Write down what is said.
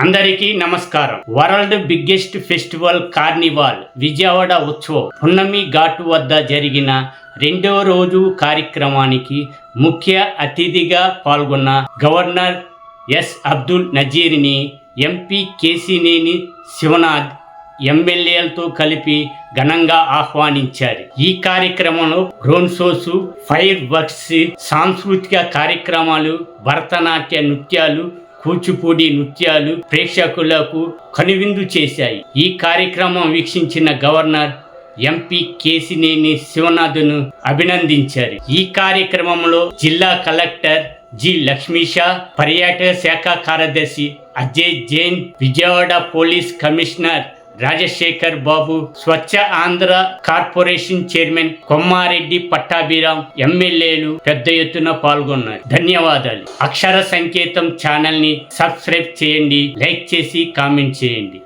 అందరికీ నమస్కారం. World biggest festival carnival Vijayawada ఉత్సవం. పున్నమి ఘాటు వద్ద జరిగిన రెండవ రోజు కార్యక్రమానికి ముఖ్య అతిథిగా పాల్గొన్న గవర్నర్ ఎస్. అబ్దుల్ నజీర్ని ఎంపీ కేసినేని శివనాథ్ ఎమ్మెల్యేలతో కలిపి ఘనంగా ఆహ్వానించారు. ఈ కార్యక్రమంలో డ్రోన్ ఫైర్ వర్క్స్ సాంస్కృతిక కార్యక్రమాలు భరతనాట్య నృత్యాలు కూచిపూడి నృత్యాలు ప్రేక్షకులకు కనువిందు చేశాయి. ఈ కార్యక్రమం వీక్షించిన గవర్నర్ ఎంపీ కేసినేని శివనాథును అభినందించారు. ఈ కార్యక్రమంలో జిల్లా కలెక్టర్ జి లక్ష్మీషా పర్యాటక శాఖ కార్యదర్శి Ajay Jain Vijayawada police commissioner Rajasekhar Babu Swachh Andhra corporation chairman Kommareddy Pattabhiram ఎమ్మెల్యేలు పెద్ద ఎత్తున పాల్గొన్నారు. ధన్యవాదాలు. అక్షర సంకేతం ఛానల్ని సబ్స్క్రైబ్ చేయండి లైక్ చేసి కామెంట్ చేయండి.